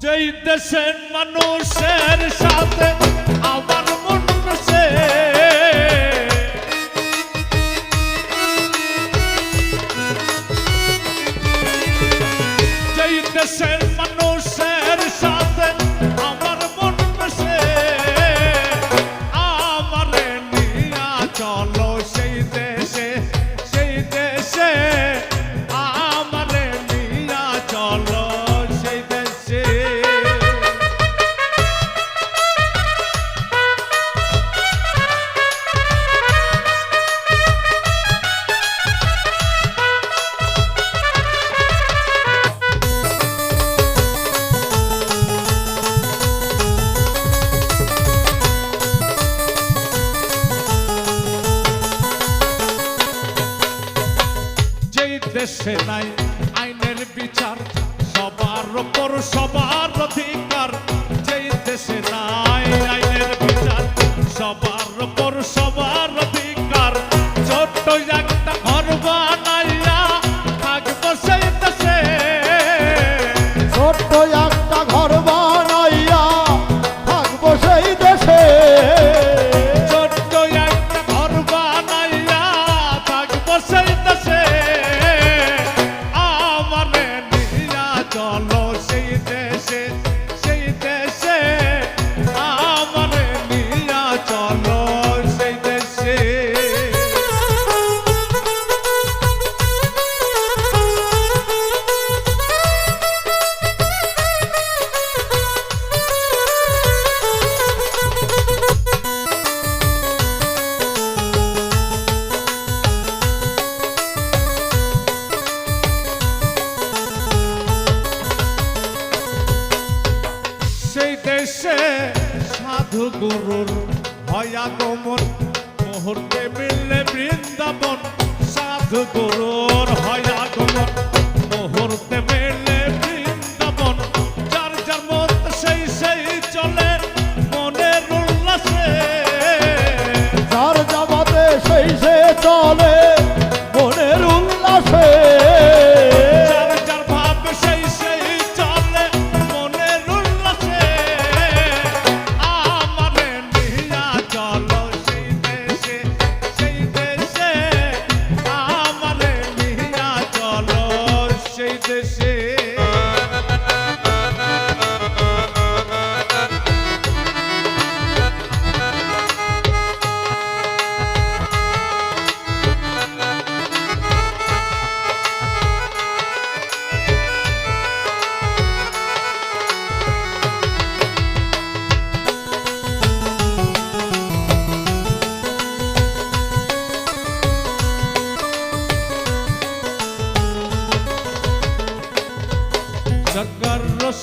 যেই দেশের মানুষের সাথে আমার মনসে যেই দেশের দেশে নাই আইনের বিচার সবার ওপর সবার অধিকার যেই দেশে নাই। সাধু গুরুর হয়াগমন মুহূর্তে মিললে বৃন্দাবন। সাধু গুরুর হয়াগমন você chega.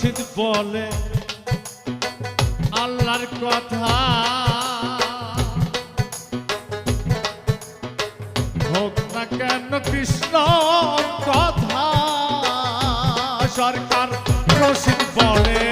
মুর্শিদ বলে আল্লাহর কথা। হোক না কেন কৃষ্ণ কথা সরকার মুর্শিদ বলে